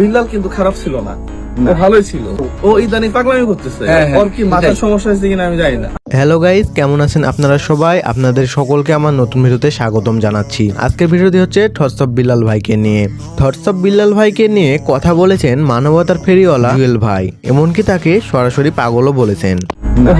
বিল্লাল কিন্তু খারাপ ছিল না। ভালোই ছিল। ও ইদানিং পাগলামি করতেছে। হ্যাঁ, হ্যাঁ, ওর কি মাথার সমস্যা হয়েছে কিনা আমি জানি না। হ্যালো গাইস কেমন আছেন আপনারা সবাই? আপনাদের সকলকে আমার নতুন ভিডিওতে স্বাগতম জানাচ্ছি। আজকের ভিডিওটি হচ্ছে থটসব বিল্লাল ভাইকে নিয়ে। থটসব বিল্লাল ভাইকে নিয়ে কথা বলেছেন মানবতার ফেরিওয়ালা জুয়েল ভাই। এমনকি তাকে সরাসরি পাগলও বলেছেন।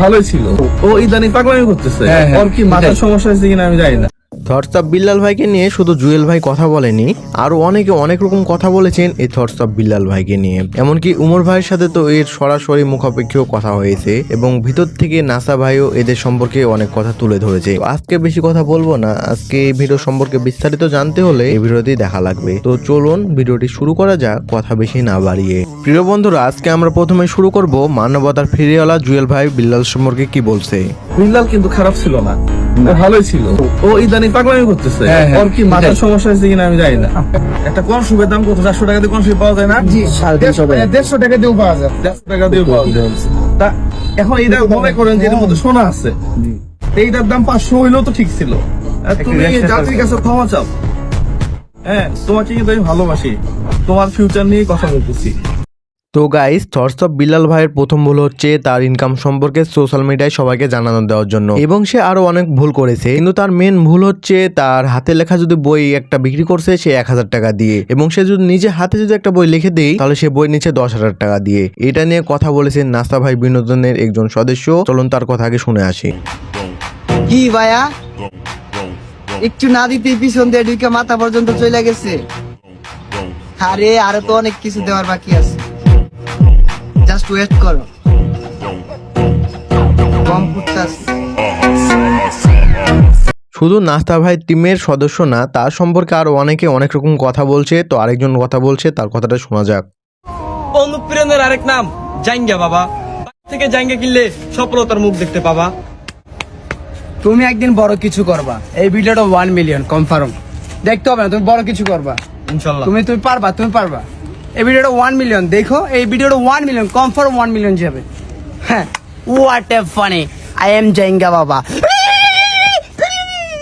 ভালোই ছিল। ও ইদানিং পাগলামি করতেছে। হ্যাঁ, ওর কি মাথার সমস্যা হয়েছে কিনা আমি জানি না। থটসব বিল্লাল ভাইকে নিয়ে শুধু জুয়েল ভাই কথা বলেনি, আরও অনেকে অনেক রকম কথা বলেছেন এই থটসব বিল্লাল ভাইকে নিয়ে। এমনকি উমর ভাইয়ের সাথে তো এর সরাসরি মুখাপেক্ষিও কথা হয়েছে এবং ভিতর থেকে নাসা ভাইও এদের সম্পর্কে অনেক কথা তুলে ধরেছে। আজকে বেশি কথা বলব না, আজকে এই ভিডিও সম্পর্কে বিস্তারিত জানতে হলে এই ভিডিওটি দেখা লাগবে। তো চলুন ভিডিওটি শুরু করা যাক, কথা বেশি না বাড়িয়ে। প্রিয় বন্ধুরা, আজকে আমরা প্রথমে শুরু করব মানবতার ফিরিওয়ালা জুয়েল ভাই বিল্লাল সম্পর্কে কি বলছে। বিল্লাল কিন্তু খারাপ ছিল না। ভালোই ছিল। ও ইদানিং পাগলামি করতেছে। হ্যাঁ, হ্যাঁ, ওর কি মাথার সমস্যা হয়েছে কিনা আমি জানি না। একটা কোন শুভের দাম কত? চারশো টাকা দিয়ে কোন শুভ পাওয়া যায় না? দেড়শো টাকা। দিয়েও পাওয়া যায়। দেড়শো টাকা দিয়ে পাওয়া যায়। তা এখন মনে করেন যে এর মধ্যে সোনা আছে। এইটার দাম পাঁচশো হইলেও তো ঠিক ছিল। তুমি জাতির কাছে ক্ষমা চাও। হ্যাঁ তোমাকে কিন্তু আমি ভালোবাসি। তোমার ফিউচার নিয়ে কথা বলতেছি। তো গাইস থটস অফ বিল্লাল ভাইয়ের প্রথম ভুল হচ্ছে তার ইনকাম সম্পর্কে সোশ্যাল মিডিয়ায় সবাইকে জানানো দেওয়ার জন্য। এবং সে আরও অনেক ভুল করেছে। কিন্তু তার মেন ভুল হচ্ছে তার হাতে লেখা যদি বই একটা বিক্রি করছে, সে এক হাজার টাকা দিয়ে। এবং সে যদি নিজে হাতে যদি একটা বই লিখে দেয় তাহলে সে বই নিচ্ছে দশ হাজার টাকা দিয়ে। এটা নিয়ে কথা বলেছেন নাস্তা ভাই বিনোদনের একজন সদস্য। চলুন তার কথা আগে শুনে আসি। কি ভাইয়া? একটু না দিতে পিছন দিয়ে ঢুকে মাথা পর্যন্ত চলে গেছে। আরে, আরও তো অনেক কিছু দেওয়ার বাকি আছে। ওয়েট করো। কম শুধু নাস্তা ভাই টিমের সদস্য না তার সম্পর্কে আরও অনেকে অনেক রকম কথা বলছে তো আরেকজন কথা বলছে তার কথাটা শোনা যাক। অনুপ্রেরণের আরেক নাম জাঙ্গা বাবা। থেকে জাঙ্গা কিনলে সফলতার মুখ দেখতে পাবা। তুমি একদিন বড় কিছু করবা। এই ভিডিওটা ওয়ান মিলিয়ন কনফার্ম দেখতে হবে না তুমি বড় কিছু করবা। ইনশাল্লাহ। তুমি তুমি পারবা তুমি পারবা। এই ভিডিওটা ওয়ান মিলিয়ন দেখো এই ভিডিওটা one million confirm one million যাবে হ্যাঁ। What a funny I am জাইঙ্গা বাবা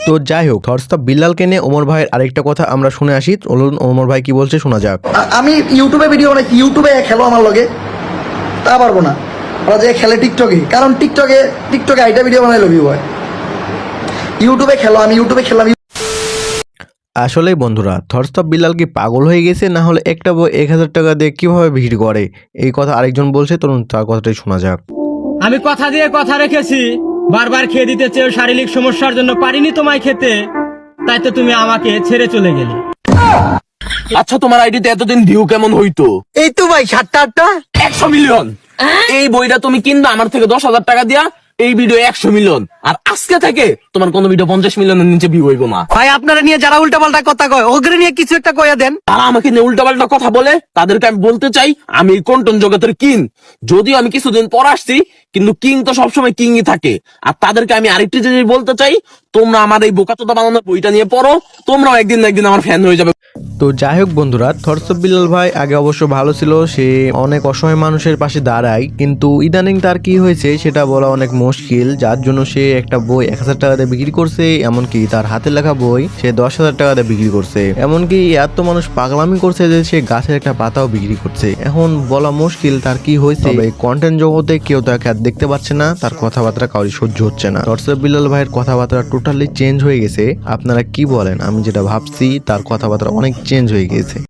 তো যাই হোক থটস বিল্লালকে নিয়ে ওমর ভাইয়ের আরেকটা কথা আমরা শুনে আসি। চলুন ওমর ভাই কি বলছে শোনা যাক। আমি ইউটিউবে ভিডিও বানাই ইউটিউবে খেলো আমার লগে। তা পারব না। ওরা যে খেলে টিকটকে কারণ টিকটকে টিকটকে আইটা ভিডিও বানাই লবি হয় ইউটিউবে খেলো আমি ইউটিউবে খেলাম আসলেই বন্ধুরা থটস অফ বিল্লাল কি পাগল হয়ে গেছে? না হলে একটা বই এক হাজার টাকা দিয়ে কীভাবে বিক্রি করে? এই কথা আরেকজন বলছে তরুণ তার কথাটাই শোনা যাক। আমি কথা দিয়ে কথা রেখেছি। বারবার খেয়ে দিতে চেয়েও শারীরিক সমস্যার জন্য পারিনি তোমায় খেতে। তাই তো তুমি আমাকে ছেড়ে চলে গেলে। আচ্ছা তোমার আইডিতে এতদিন ভিউ কেমন হইতো? এই তো ভাই সাতটা আটটা। একশো মিলিয়ন এই বইটা তুমি কিনবা আমার থেকে দশ হাজার টাকা দিয়া। এই ভিডিও একশো মিলিয়ন আর আজকে থেকে তোমার কোনো ভিডিও পঞ্চাশ মিলিয়নের নিচে ভিউ হইব না ভাই আপনারা নিয়ে যারা উল্টা পাল্টা কথা কয় ওগরে নিয়ে কিছু একটা কয়ে দেন। তারা আমাকে নিয়ে উল্টাপাল্টা কথা বলে তাদেরকে আমি বলতে চাই আমি এই কন্টন জগতের কিন যদিও আমি কিছুদিন পর আসছি কিন্তু কিং তো সবসময় কিংই থাকে। আর তাদেরকে আমি আরেকটি জিনিস বলতে চাই, তোমরা আমার এই বোকাচোদা বানানোর বইটা নিয়ে পড়ো, তোমরাও একদিন একদিন আমার ফ্যান হয়ে যাবে। তো যাই হোক বন্ধুরা অফ বিল্লাল ভাই আগে অবশ্য ভালো ছিল, সে অনেক অসহায় মানুষের পাশে দাঁড়ায়, কিন্তু ইদানিং তার কি হয়েছে সেটা বলা অনেক মুশকিল, যার জন্য সে একটা বই এক হাজার টাকা দিয়ে বিক্রি করছে, এমনকি তার হাতে লেখা বই সে দশ হাজার টাকা দিয়ে বিক্রি করছে। এমনকি এত মানুষ পাগলামি করছে যে সে গাছের একটা পাতাও বিক্রি করছে। এখন বলা মুশকিল তার কি হয়েছে। কন্টেন্ট জগতে কেউ তাকে দেখতে পাচ্ছে না, তার কথাবার্তা কাউরি সহ্য হচ্ছে না। হোয়াটসঅ্যাপ বিলাল ভাইয়ের কথাবার্তা টোটালি চেঞ্জ হয়ে গেছে। আপনারা কি বলেন? আমি যেটা ভাবছি, তার কথাবার্তা অনেক চেঞ্জ হয়ে গেছে।